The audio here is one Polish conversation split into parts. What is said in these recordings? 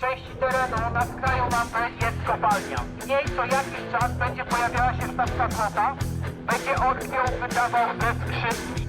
części terenu na skraju mapy jest kopalnia. W niej co jakiś czas będzie pojawiała się sztabka złota. Będzie ją wydawał ze skrzynki.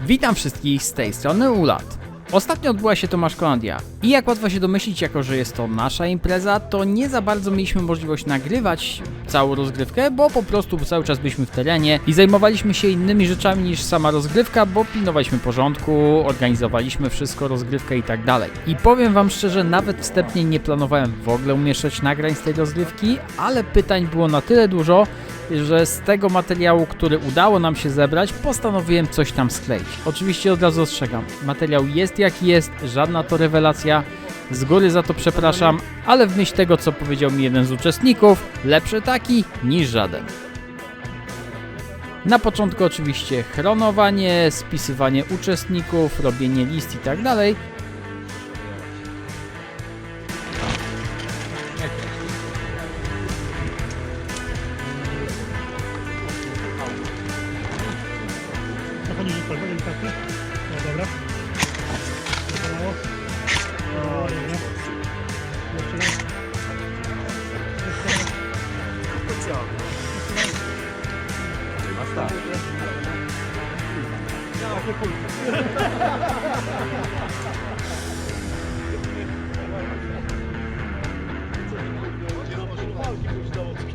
Witam wszystkich z tej strony Ulat. Ostatnio odbyła się Tomaszkolandia i jak łatwo się domyślić, jako że jest to nasza impreza, to nie za bardzo mieliśmy możliwość nagrywać całą rozgrywkę, bo po prostu cały czas byliśmy w terenie i zajmowaliśmy się innymi rzeczami niż sama rozgrywka, bo pilnowaliśmy porządku, organizowaliśmy wszystko, rozgrywkę i tak dalej. I powiem wam szczerze, nawet wstępnie nie planowałem w ogóle umieszczać nagrań z tej rozgrywki, ale pytań było na tyle dużo, że z tego materiału, który udało nam się zebrać, postanowiłem coś tam skleić. Oczywiście od razu ostrzegam, materiał jest jaki jest, żadna to rewelacja. Z góry za to przepraszam, ale w myśl tego, co powiedział mi jeden z uczestników, lepszy taki niż żaden. Na początku oczywiście chronowanie, spisywanie uczestników, robienie list i tak dalej.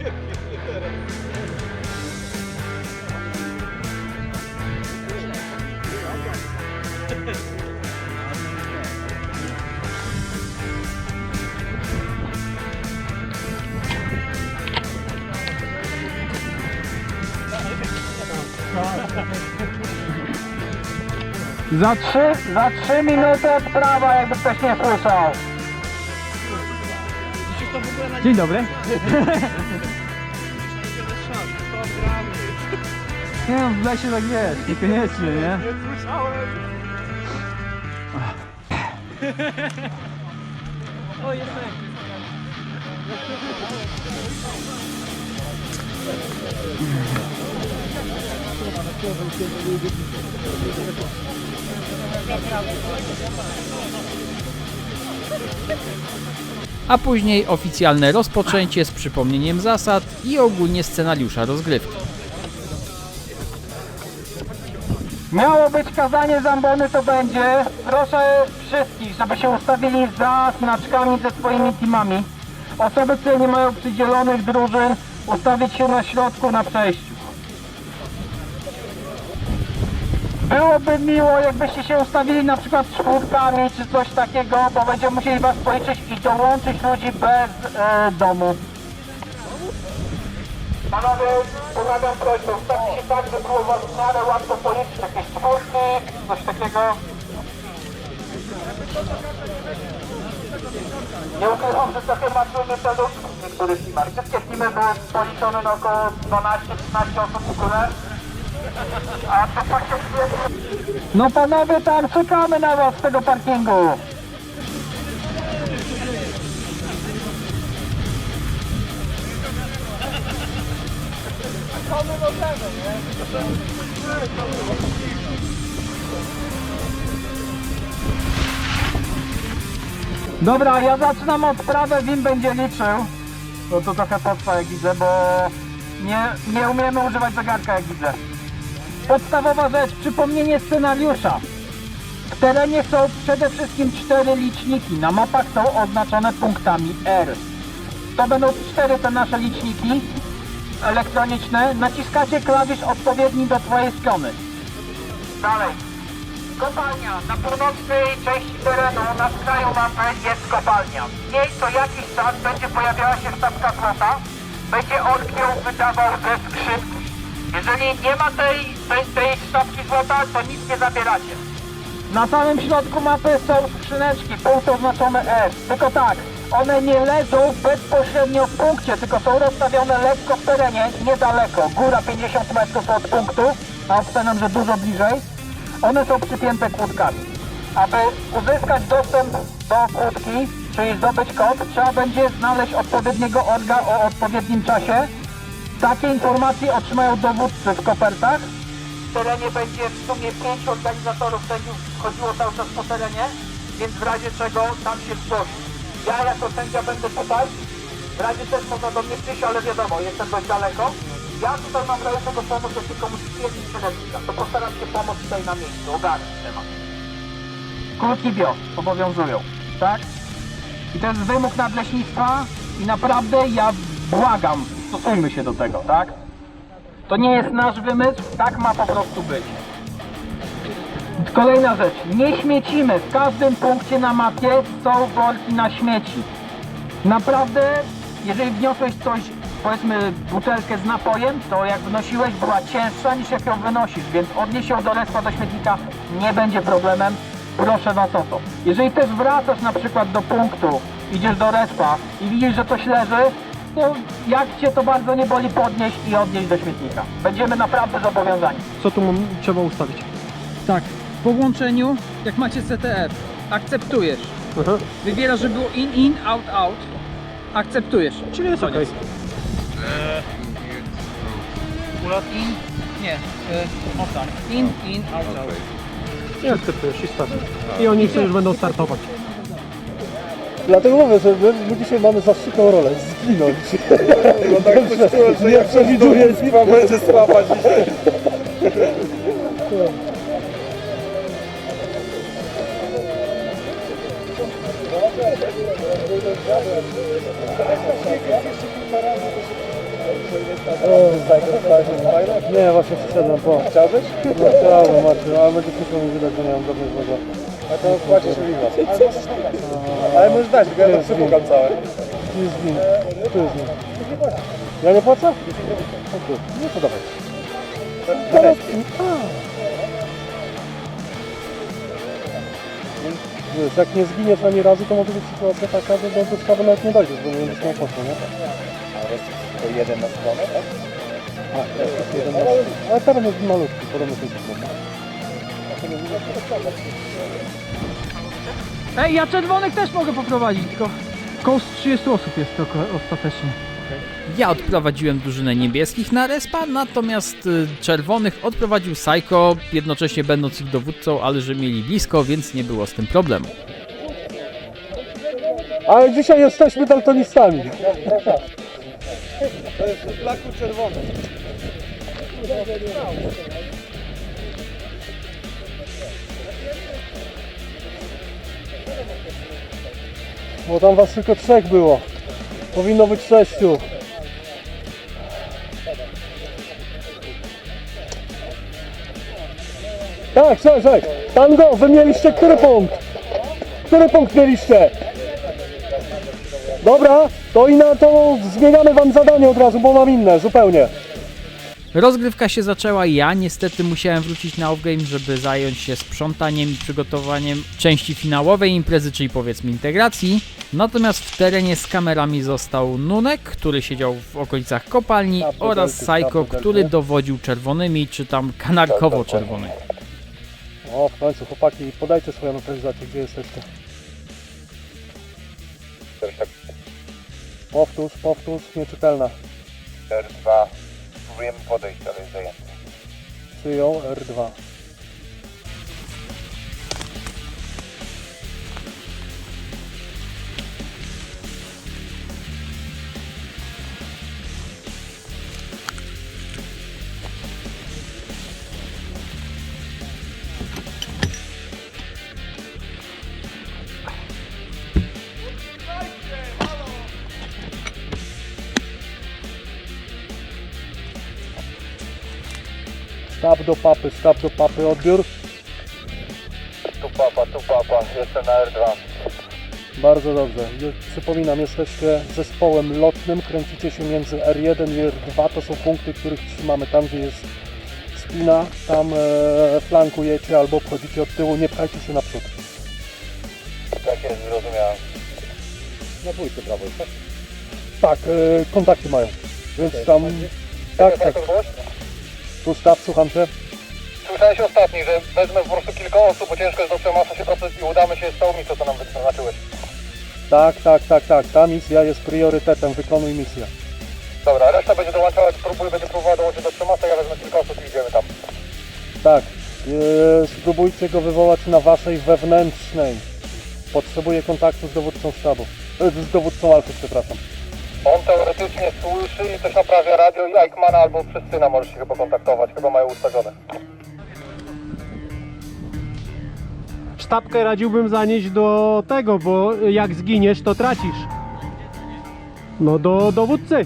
Za trzy, za trzy minuty odprawa, jakby ktoś nie słyszał. Dzień dobry. Nie no, w lesie tak wiesz, niekoniecznie, nie? A później oficjalne rozpoczęcie z przypomnieniem zasad i ogólnie scenariusza rozgrywki. Miało być kazanie zambony, to będzie. Proszę wszystkich, żeby się ustawili za znaczkami ze swoimi teamami. Osoby, które nie mają przydzielonych drużyn, ustawić się na środku na przejściu. Byłoby miło, jakbyście się ustawili na przykład czwórkami czy coś takiego, bo będziemy musieli was policzyć i dołączyć ludzi bez e, domu. Panowie, pomagam prośbę, ustawcie się tak, żeby było was w miarę łatwo policzyć, jakieś czwórki, coś takiego. Nie ukrywam, że trochę martwimy przedów w niektórych teamach. Wszystkie teamy były policzone na około 12-13 osób w górę. No panowie, tam czekamy na was z tego parkingu. Dobra, ja zaczynam odprawę, Wim będzie liczył. No to trochę potrwa jak widzę, bo nie, nie umiemy używać zegarka jak widzę. Podstawowa rzecz, przypomnienie scenariusza. W terenie są przede wszystkim cztery liczniki. Na mapach są oznaczone punktami R. To będą cztery te nasze liczniki elektroniczne. Naciskacie klawisz odpowiedni do twojej strony. Dalej. Kopalnia. Na północnej części terenu, na skraju mapy jest kopalnia. W niej co jakiś czas będzie pojawiała się sztabka złota. Będzie on ją wydawał ze skrzynki. Jeżeli nie ma tej, tej, tej sztabki złota, to nic nie zabieracie. Na samym środku mapy są skrzyneczki, punkty oznaczone S. Tylko tak, one nie leżą bezpośrednio w punkcie, tylko są rozstawione lekko w terenie, niedaleko. Góra 50 metrów od punktu, a obstawiam, że dużo bliżej. One są przypięte kłódkami. Aby uzyskać dostęp do kłódki, czyli zdobyć kod, trzeba będzie znaleźć odpowiedniego orga o odpowiednim czasie. Takie informacje otrzymają dowódcy w kopertach. W terenie będzie w sumie pięć organizatorów sędziów chodziło cały czas po terenie, więc w razie czego tam się zgłosi. Ja jako sędzia będę tutaj, w razie też można do mnie przyjść, ale wiadomo, jestem dość daleko. Ja tutaj mam tego pomóc, jeśli komuś stwierdzić przeleżnika, to postaram się pomóc tutaj na miejscu, ogarnąć temat. Kulki bio obowiązują, tak? I to jest wymóg nadleśnictwa i naprawdę ja błagam, stosujmy się do tego, tak? To nie jest nasz wymysł, tak ma po prostu być. Kolejna rzecz, nie śmiecimy. W każdym punkcie na mapie są worki na śmieci. Naprawdę, jeżeli wniosłeś coś, powiedzmy butelkę z napojem, to jak wnosiłeś była cięższa niż jak ją wynosisz, więc odnieś ją do respa do śmietnika, nie będzie problemem. Proszę was o to. Jeżeli też wracasz na przykład do punktu, idziesz do respa i widzisz, że coś leży, to jak cię to bardzo nie boli, podnieść i odnieść do śmietnika. Będziemy naprawdę zobowiązani. Co tu mam, trzeba ustawić? Tak, po włączeniu, jak macie CTF, akceptujesz. Aha. Wybierasz, żeby było in, in, out, out. Akceptujesz. Czyli jest okej. In, nie, o tam. In, in, out, out. Nie akceptujesz i. I oni już będą startować. Dlatego mówię, że my, my dzisiaj mamy zaszczytną rolę, zginąć. No tak poczułem, że nie przewiduję będzie słaba dzisiaj. Nie, właśnie przyszedłem po. Chciałbyś? No chciałbym, Marcin, ale będzie przykro mi widać, że nie mam żadnych złego. A to płacisz mi Ale możesz dać, tylko ja to przypukam całe. Tu jest win, tu jest win. Ja nie płacę? O tu, no to dawaj. Teraz, Wiesz, jak nie zginiesz ani razu, to może być sytuacja taka, że do dostawy nawet nie dojdziesz, bo nie będziesz miał poszło, nie? To jeden na stronę, tak? A, to jest jeden na- Ale teren jest malutki, podobno 5 metrów. Ej, ja czerwonych też mogę poprowadzić, tylko koło 30 osób jest to ostatecznie. Ja odprowadziłem drużynę niebieskich na respa, natomiast y, czerwonych odprowadził Psycho, jednocześnie będąc ich dowódcą, ale że mieli blisko, więc nie było z tym problemu. Ale dzisiaj jesteśmy daltonistami. Bo tam was tylko trzech było. Powinno być sześciu. Tak, tak. Tango, wy mieliście który punkt? Który punkt mieliście? Dobra, to i na to zmieniamy wam zadanie od razu, bo mam inne, zupełnie. Rozgrywka się zaczęła, ja niestety musiałem wrócić na offgame, żeby zająć się sprzątaniem i przygotowaniem części finałowej imprezy, czyli powiedzmy integracji. Natomiast w terenie z kamerami został Nunek, który siedział w okolicach kopalni oraz Psycho, który dowodził czerwonymi, czy tam kanarkowo-czerwonymi. O, w końcu chłopaki, podajcie swoją lokalizację, gdzie jesteście. Powtórz, powtórz, nieczytelna. R2. Próbujemy podejść, ale jest zajęty. Przyjął R2. Sztab do papy, sztab do papy, odbiór. Tu papa, tu papa. Jestem na R2. Bardzo dobrze. Przypominam, jesteście zespołem lotnym, kręcicie się między R1 i R2. To są punkty, których trzymamy tam, gdzie jest spina. Tam e, flankujecie albo wchodzicie od tyłu, nie pchajcie się naprzód. Tak jest, zrozumiałem. Na dwójce prawo jest, tak? Tak, e, kontakty mają. Więc tam... Tak, tak. Tu sztab, słucham Cię. Słyszałeś ostatni, że wezmę po prostu kilka osób, bo ciężko jest do przemasa się proces i udamy się z tą misją, co nam wyznaczyłeś. Tak, tak, tak, tak. Ta misja jest priorytetem. Wykonuj misję. Dobra, reszta będzie dołączała, spróbuj, będzie próbowała dołączyć do przemasa, ja wezmę kilka osób i idziemy tam. Tak. Yy, spróbujcie go wywołać na waszej wewnętrznej. Potrzebuję kontaktu z dowódcą sztabu. E, Z dowódcą Alfy, przepraszam. On teoretycznie słyszy i coś naprawia radio i Eichmana albo przez syna możesz się chyba kontaktować, chyba mają ustawione. Sztabkę radziłbym zanieść do tego, bo jak zginiesz, to tracisz. No do dowódcy.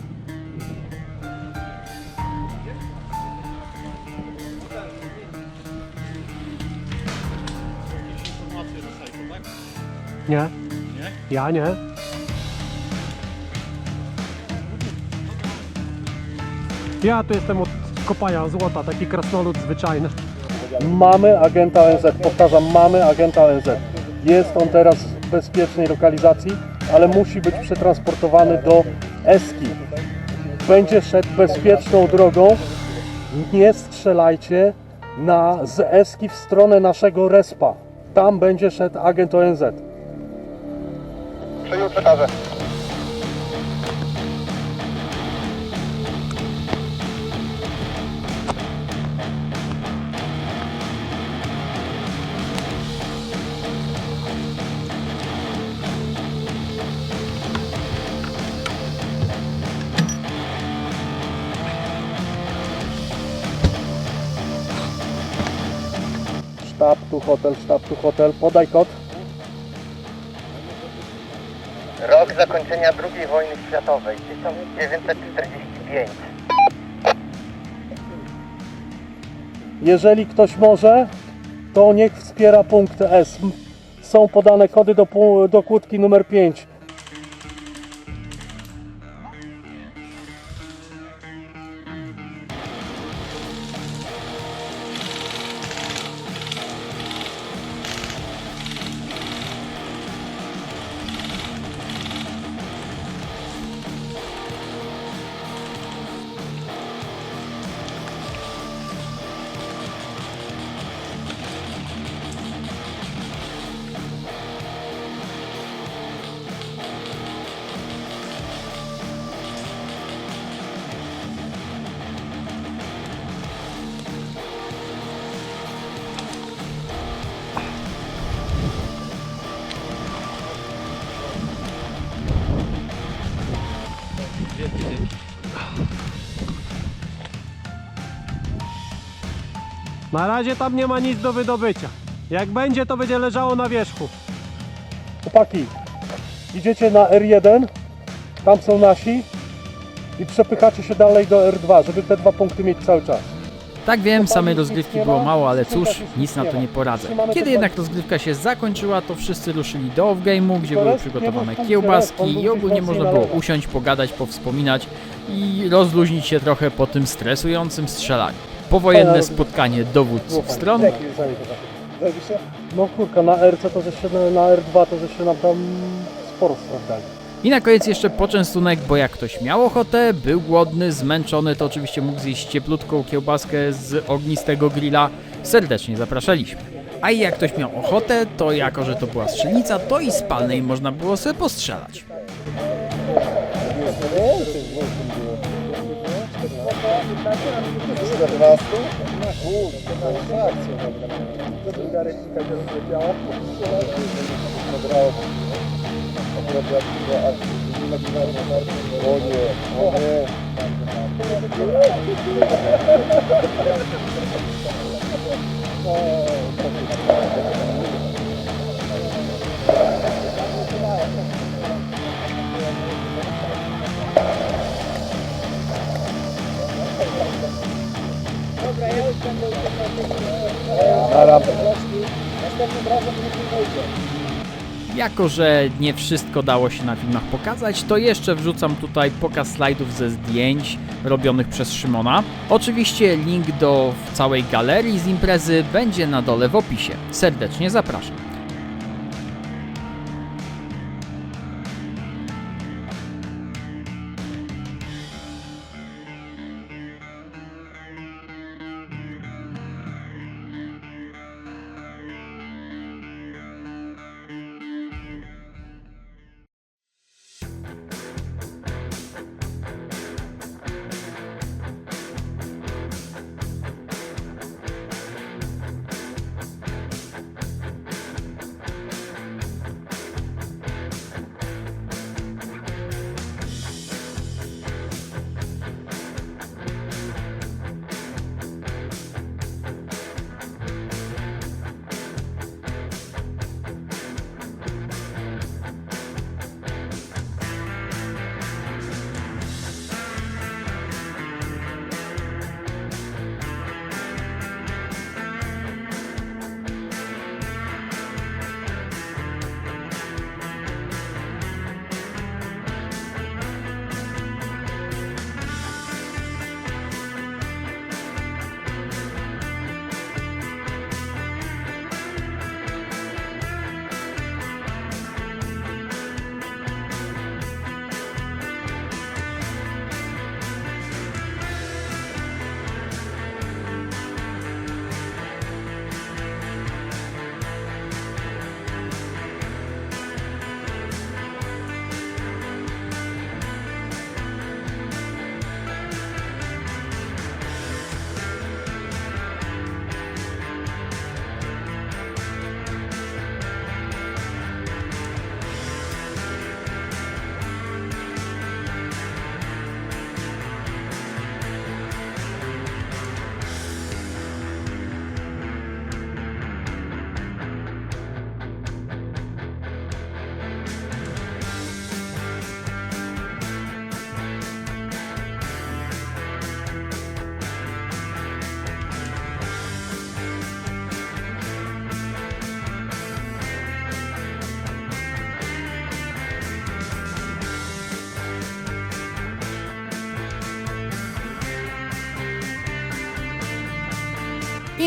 Nie. Ja nie. Ja tu jestem od kopania złota, taki krasnolud zwyczajny. Mamy agenta ONZ, powtarzam, mamy agenta ONZ. Jest on teraz w bezpiecznej lokalizacji, ale musi być przetransportowany do Eski. Będzie szedł bezpieczną drogą. Nie strzelajcie na, z Eski w stronę naszego respa. Tam będzie szedł agent ONZ. Przyjął przekażę. Tu hotel, sztab tu hotel. Podaj kod. Rok zakończenia II wojny światowej, 1945. Jeżeli ktoś może, to niech wspiera punkt S. Są podane kody do, do kłódki numer 5. Na razie tam nie ma nic do wydobycia. Jak będzie, to będzie leżało na wierzchu. Chłopaki, idziecie na R1, tam są nasi i przepychacie się dalej do R2, żeby te dwa punkty mieć cały czas. Tak wiem, samej rozgrywki było mało, ale cóż, nic na to nie poradzę. Kiedy jednak rozgrywka się zakończyła, to wszyscy ruszyli do off-game'u, gdzie były przygotowane kiełbaski i ogólnie można było usiąść, pogadać, powspominać i rozluźnić się trochę po tym stresującym strzelaniu. Powojenne spotkanie dowódców stron No kurka, na RC to żeście, na R2 to żeście nam tam sporo sprawdzali. I na koniec jeszcze poczęstunek, bo jak ktoś miał ochotę, był głodny, zmęczony, to oczywiście mógł zjeść cieplutką kiełbaskę z ognistego grilla. Serdecznie zapraszaliśmy. A i jak ktoś miał ochotę, to jako, że to była strzelnica, to i z palnej można było sobie postrzelać. Scusa Vasco, ma cosa? Che spazio? Posso giocare in cagliare un piano? Bravo. Ho provato a prima di fare una parte di voglio. Vabbè. Oh, Jako, że nie wszystko dało się na filmach pokazać, to jeszcze wrzucam tutaj pokaz slajdów ze zdjęć robionych przez Szymona. Oczywiście link do całej galerii z imprezy będzie na dole w opisie. Serdecznie zapraszam.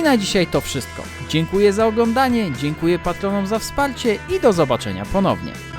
I na dzisiaj to wszystko. Dziękuję za oglądanie, dziękuję patronom za wsparcie i do zobaczenia ponownie.